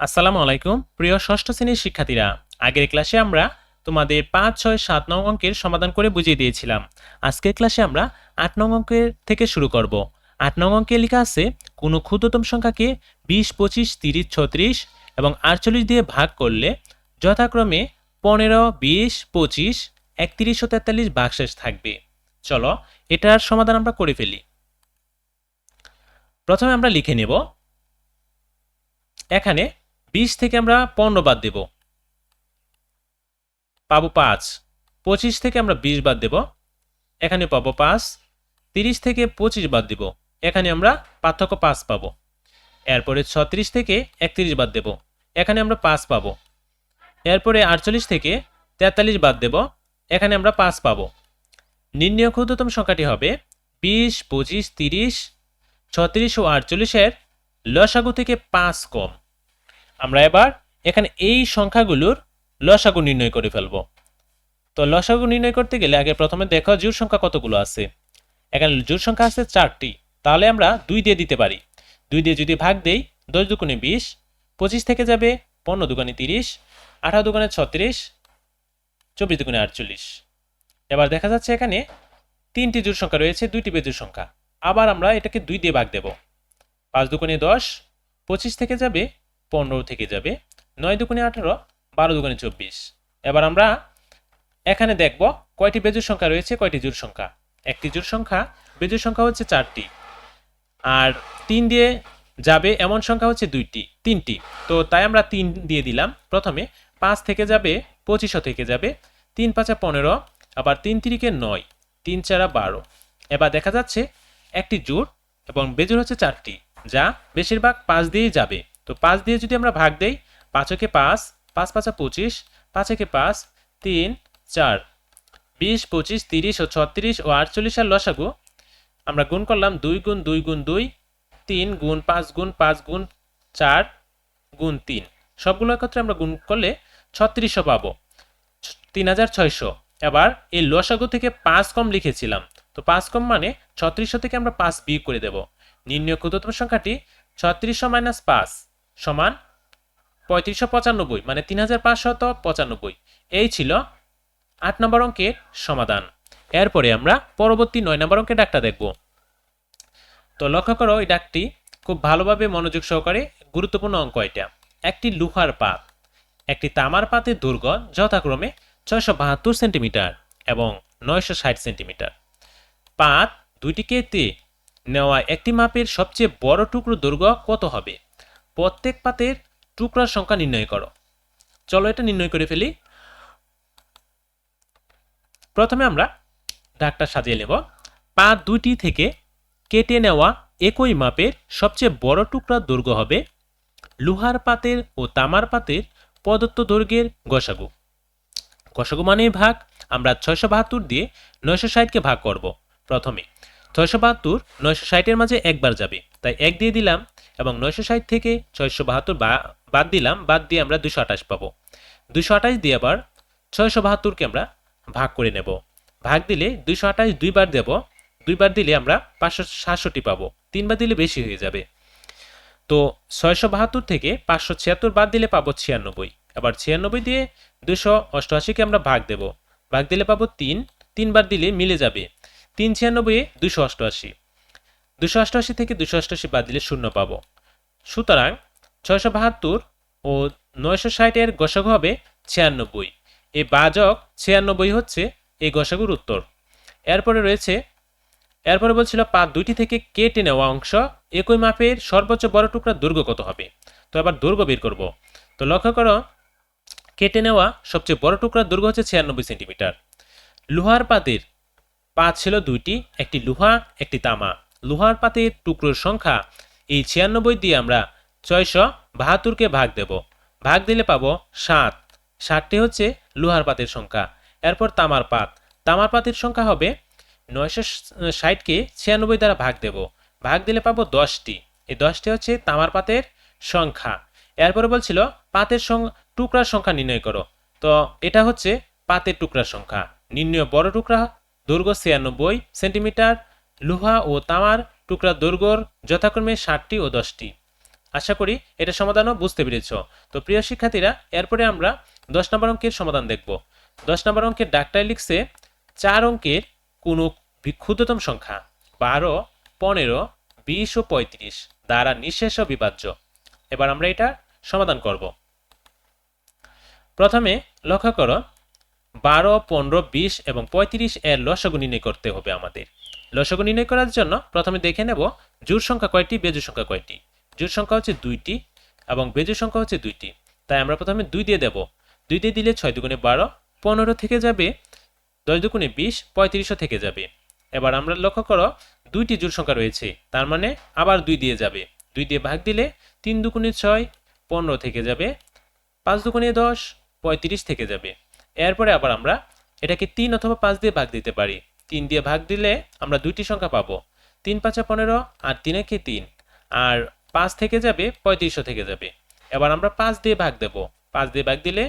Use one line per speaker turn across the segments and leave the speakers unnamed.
আসসালামু আলাইকুম, প্রিয় ষষ্ঠ শ্রেণির শিক্ষার্থীরা। আগের ক্লাসে আমরা তোমাদের পাঁচ, ছয়, সাত নং অঙ্কের সমাধান করে বুঝিয়ে দিয়েছিলাম। আজকের ক্লাসে আমরা আট নং অঙ্কের থেকে শুরু করব। আট নং অঙ্কে লেখা আছে, কোনো ক্ষুদ্রতম সংখ্যাকে বিশ, পঁচিশ, তিরিশ, ছত্রিশ এবং আটচল্লিশ দিয়ে ভাগ করলে যথাক্রমে পনেরো, বিশ, পঁচিশ, একত্রিশ ও তেতাল্লিশ বাকশেষ থাকবে। চলো, এটার সমাধান আমরা করে ফেলি। প্রথমে আমরা লিখে নেব, এখানে বিশ থেকে আমরা পনেরো বাদ দেব। পাবো পাঁচ। পঁচিশ থেকে আমরা বিশ বাদ দেব। এখানে পাবো পাঁচ। তিরিশ থেকে পঁচিশ বাদ দেব। এখানে আমরা পার্থক্য পাঁচ পাবো। এরপরে ছত্রিশ থেকে একত্রিশ বাদ দেব। এখানে আমরা পাঁচ পাবো। এরপরে আটচল্লিশ থেকে তেতাল্লিশ বাদ দেব। এখানে আমরা পাঁচ পাবো। নির্ণয় ক্ষুদ্রতম সংখ্যাটি হবে বিশ, পঁচিশ, তিরিশ, ছত্রিশ ও আটচল্লিশের লসাগু থেকে পাঁচ কম। আমরা এবার এখানে এই সংখ্যাগুলোর লসাগু নির্ণয় করে ফেলব। তো লসাগু নির্ণয় করতে গেলে আগে প্রথমে দেখো জোড় সংখ্যা কতগুলো আছে। এখানে জোড় সংখ্যা আছে চারটি। তাহলে আমরা দুই দিয়ে দিতে পারি। দুই দিয়ে যদি ভাগ দেই, দশ দুগুণে বিশ, পঁচিশ থেকে যাবে পনেরো দুগুণে তিরিশ, আঠারো দুগুণে ছত্রিশ, চব্বিশ দুগুণে আটচল্লিশ। এবার দেখা যাচ্ছে এখানে তিনটি জোড় সংখ্যা রয়েছে, দুইটি বেজোড় সংখ্যা। আবার আমরা এটাকে দুই দিয়ে ভাগ দেব। পাঁচ দুগুণে দশ, পঁচিশ থেকে যাবে পনেরো থেকে যাবে। নয় দুগুণে আঠারো, বারো দুগুণে চব্বিশ। এবার আমরা এখানে দেখব কয়টি বেজুর সংখ্যা রয়েছে, কয়টি জোড় সংখ্যা। একটি জোড় সংখ্যা বেজুর সংখ্যা হচ্ছে চারটি। আর তিন দিয়ে যাবে এমন সংখ্যা হচ্ছে দুইটি, তিনটি। তো তাই আমরা তিন দিয়ে দিলাম। প্রথমে পাঁচ থেকে যাবে, পঁচিশও থেকে যাবে। তিন পাঁচা পনেরো, আবার তিন তিরিকে নয়, তিন চারা বারো। এবার দেখা যাচ্ছে একটি জোড় এবং বেজোর হচ্ছে চারটি, যা বেশিরভাগ পাঁচ দিয়েই যাবে। তো পাঁচ দিয়ে যদি আমরা ভাগ দেই পাঁচকে পাঁচ পাঁচ পাঁচা পঁচিশ পাঁচকে পাঁচ, তিন, চার। বিশ, পঁচিশ, তিরিশ ও ছত্রিশ ও আটচল্লিশ আর লসাগু, আমরা গুণ করলাম দুই গুণ দুই গুণ দুই, তিন গুণ পাঁচ গুণ পাঁচ গুণ চার গুণ তিন। সবগুলো একত্রে আমরা গুণ করলে ছত্রিশশো পাবো। তিন হাজার ছয়শো। এবার এই লসাগু থেকে পাঁচ কম লিখেছিলাম। তো পাঁচ কম মানে ছত্রিশশো থেকে আমরা পাঁচ বিয়োগ করে দেব। নির্ণয় ক্ষুদ্রতম সংখ্যাটি ছত্রিশশো মাইনাস পাঁচ। সমান পঁয়ত্রিশশো পঁচানব্বই মানে তিন হাজার পাঁচশত পঁচানব্বই। এই ছিল আট নম্বর অঙ্কের সমাধান। এরপরে আমরা পরবর্তী নয় নম্বর অঙ্কের ডাকটা দেখব। তো লক্ষ্য করো, এই ডাকটি খুব ভালোভাবে মনোযোগ সহকারে গুরুত্বপূর্ণ অঙ্ক এটা। একটি লুহার পাত, একটি তামার পাতের দুর্গ যথাক্রমে ছয়শো বাহাত্তর সেন্টিমিটার এবং নয়শো ষাট সেন্টিমিটার। পাত দুইটিকে নেওয়া একটি মাপের সবচেয়ে বড় টুকরো দুর্গ কত হবে? প্রত্যেক পাতের টুকরার সংখ্যা নির্ণয় করো। চলো এটা নির্ণয় করে ফেলি। প্রথমে আমরা ডাকটা সাজিয়ে নেব। পা দুইটি থেকে কেটে নেওয়া একই মাপের সবচেয়ে বড় টুকরার দৈর্ঘ্য হবে লোহার পাতের ও তামার পাতের প্রদত্ত দৈর্ঘ্যের গসাগু। গসাগু মানে ভাগ। আমরা ছয়শো বাহাত্তর দিয়ে নয়শো ষাটকে ভাগ করব প্রথমে। ছয়শো বাহাত্তর, নয়শো ষাটের মাঝে একবার যাবে। তাই এক দিয়ে দিলাম এবং নয়শো ষাট থেকে ছয়শো বাহাত্তর বাদ দিলাম, বাদ দিয়ে আমরা দুশো আঠাশ পাবো। দুশো আঠাশ দিয়ে আবার ছয়শো বাহাত্তরকে আমরা ভাগ করে নেব। ভাগ দিলে দুইশো আঠাশ দুইবার দেব, দুইবার দিলে আমরা পাঁচশো সাতষট্টি পাবো। তিনবার দিলে বেশি হয়ে যাবে। তো ছয়শো বাহাত্তর থেকে পাঁচশো ছিয়াত্তর বাদ দিলে পাবো ছিয়ানব্বই। আবার ছিয়ানব্বই দিয়ে দুশো অষ্টআশিকে আমরা ভাগ দেব। ভাগ দিলে পাবো তিন, তিনবার দিলে মিলে যাবে। তিন ছিয়ানব্বই দুশো অষ্টআশি। দুশো অষ্টআশি থেকে দুশো অষ্টআশি বাদ দিলে শূন্য পাবো। সুতরাং ছয়শো বাহাত্তর ও নয়শো ষাটের গসাগু হবে ছিয়ানব্বই। এই বাজক ছিয়ানব্বই হচ্ছে এই গসাগুর উত্তর। এরপরে রয়েছে, এরপরে বলছিল পা দুইটি থেকে কেটে নেওয়া অংশ, একই মাপের সর্বোচ্চ বড় টুকরা দৈর্ঘ্য কত হবে? তো আবার দুর্গ বের করব। তো লক্ষ্য করো, কেটে নেওয়া সবচেয়ে বড় টুকরার দুর্গ হচ্ছে ছিয়ানব্বই সেন্টিমিটার। লোহার পাতের পা ছিল দুইটি, একটি লোহা, একটি তামা। লোহার পাতের টুকরোর সংখ্যা এই ছিয়ানব্বই দিয়ে আমরা ছয়শো বাহাত্তরকে ভাগ দেব। ভাগ দিলে পাবো সাত। ষাটটি হচ্ছে লোহার পাতের সংখ্যা। এরপর তামার পাত। তামার পাতের সংখ্যা হবে নয়শো ষাটকে ছিয়ানব্বই দ্বারা ভাগ দেব। ভাগ দিলে পাবো দশটি। এই দশটি হচ্ছে তামার পাতের সংখ্যা। এরপরে বলছিল পাতের টুকরার সংখ্যা নির্ণয় করো। তো এটা হচ্ছে পাতের টুকরার সংখ্যা। নির্ণয় বড় টুকরা দৈর্ঘ্য ছিয়ানব্বই সেন্টিমিটার, লোহা ও তামার টুকরা দৈর্ঘ্যর যথাক্রমে ষাটটি ও দশটি। আশা করি এটা সমাধানও বুঝতে পেরেছ। তো প্রিয় শিক্ষার্থীরা, এরপরে আমরা দশ নম্বর অঙ্কের সমাধান দেখব। দশ নম্বর অঙ্কের ডাক্তার লিখছে, চার অঙ্কের কোনো ক্ষুদ্রতম সংখ্যা, বারো, পনেরো, বিশ ও পঁয়ত্রিশ দ্বারা নিঃশেষ বিভাজ্য। এবার আমরা এটা সমাধান করব। প্রথমে লক্ষ্য করো বারো, পনেরো, বিশ এবং পঁয়ত্রিশ এর লসগু নির্ণয় করতে হবে আমাদের। লসগু নির্ণয় করার জন্য প্রথমে দেখে নেব জোড় সংখ্যা কয়টি, বেজোড় সংখ্যা কয়টি। জোড় সংখ্যা হচ্ছে দুইটি এবং বেজোড় সংখ্যা হচ্ছে দুইটি। তাই আমরা প্রথমে দুই দিয়ে দেব। দুই দিয়ে দিলে ছয় দুগুণে বারো, পনেরো থেকে যাবে দশ দুগুণে বিশ, পঁয়ত্রিশও থেকে যাবে। এবার আমরা লক্ষ্য করো দুইটি জোড় সংখ্যা রয়েছে, তার মানে আবার দুই দিয়ে যাবে। দুই দিয়ে ভাগ দিলে তিন দুগুণে ছয়, পনেরো থেকে যাবে, পাঁচ দুগুণে দশ, পঁয়ত্রিশ থেকে যাবে। এরপরে আবার আমরা এটাকে তিন অথবা পাঁচ দিয়ে ভাগ দিতে পারি। তিন দিয়ে ভাগ দিলে আমরা দুইটি সংখ্যা পাবো। তিন, পাঁচা পনেরো আর তিন একে তিন। আর পাঁচ থেকে যাবে, পঁয়ত্রিশশো থেকে যাবে। এবার আমরা পাঁচ দিয়ে ভাগ দেব। পাঁচ দিয়ে ভাগ দিলে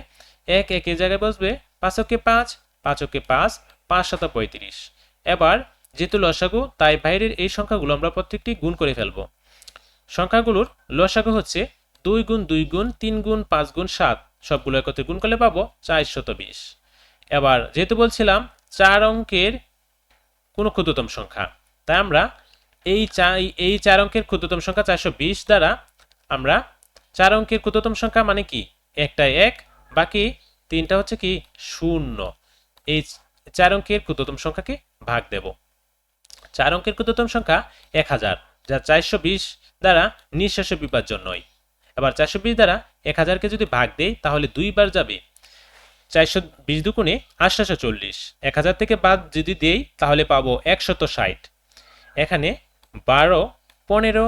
এক একের জায়গায় বসবে পাঁচকে পাঁচ পাঁচকে পাঁচ পাঁচ শত পঁয়ত্রিশ। এবার যেহেতু লসাগু, তাই বাইরের এই সংখ্যাগুলো আমরা প্রত্যেকটি গুণ করে ফেলব। সংখ্যাগুলোর লসাগু হচ্ছে দুই গুণ দুই গুণ তিন গুণ পাঁচ গুণ সাত। সবগুলো একত্রে গুণ করলে পাবো চারশত বিশ। এবার যেহেতু বলছিলাম চার অঙ্কের কোনো ক্ষুদ্রতম সংখ্যা, তাই আমরা এই চাই এই চার অঙ্কের ক্ষুদ্রতম সংখ্যা চারশো বিশ দ্বারা আমরা চার অঙ্কের ক্ষুদ্রতম সংখ্যা মানে কি? একটা এক, বাকি তিনটা হচ্ছে কি? শূন্য। এই চার অঙ্কের ক্ষুদ্রতম সংখ্যাকে ভাগ দেব। চার অঙ্কের ক্ষুদ্রতম সংখ্যা এক হাজার, যা চারশো বিশ দ্বারা নিঃশেষ বিভাজ্য নয়। এবার চারশো বিশ দ্বারা এক হাজারকে যদি ভাগ দেই, তাহলে দুইবার যাবে। চারশো বিশ দুগুণে আটশোশো চল্লিশ এক হাজার থেকে বাদ যদি দেই, তাহলে পাবো একশত ষাট। এখানে বারো, পনেরো,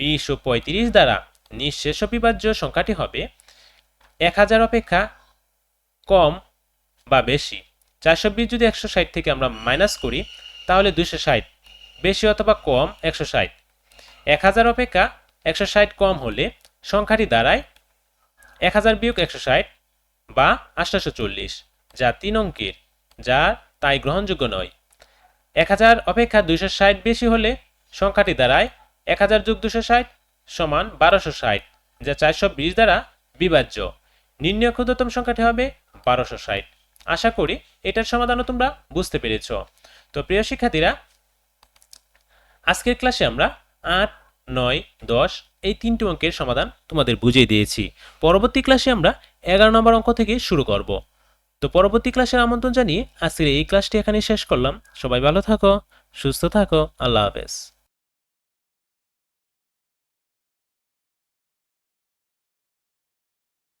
বিশ ও পঁয়ত্রিশ দ্বারা নিঃশেষ বিভাজ্য সংখ্যাটি হবে এক হাজার অপেক্ষা কম বা বেশি। চারশো বিশ যদি একশো ষাট থেকে আমরা মাইনাস করি, তাহলে দুশো ষাট। বেশি অথবা কম, একশো ষাট। এক হাজার অপেক্ষা একশো ষাট কম হলে সংখ্যাটি দাঁড়ায় এক হাজার বিয়োগ একশো ষাট বা আটশোশো চল্লিশ, যা তিন অঙ্কের, যা তাই গ্রহণযোগ্য নয়। এক হাজার অপেক্ষা দুইশো ষাট বেশি হলে সংখ্যাটি দাঁড়ায় এক হাজার যোগ দুশো ষাট সমান বারোশো ষাট, যা চারশো বিশ দ্বারা বিভাজ্য। নির্ণয় ক্ষুদ্রতম সংখ্যাটি হবে বারোশো ষাট। আশা করি এটার সমাধানও তোমরা বুঝতে পেরেছ। তো প্রিয় শিক্ষার্থীরা, আজকের ক্লাসে আমরা আট নয়, দশ, এই তিনটি অঙ্কের সমাধান তোমাদের বুঝিয়ে দিয়েছি। পরবর্তী ক্লাসে আমরা এগারো নম্বর অঙ্ক থেকে শুরু করব। তো পরবর্তী ক্লাসের আমন্ত্রণ জানিয়ে আজকের এই ক্লাসটি এখানে শেষ করলাম। সবাই ভালো থাকো, সুস্থ থাকো, আল্লাহ হাফেজ।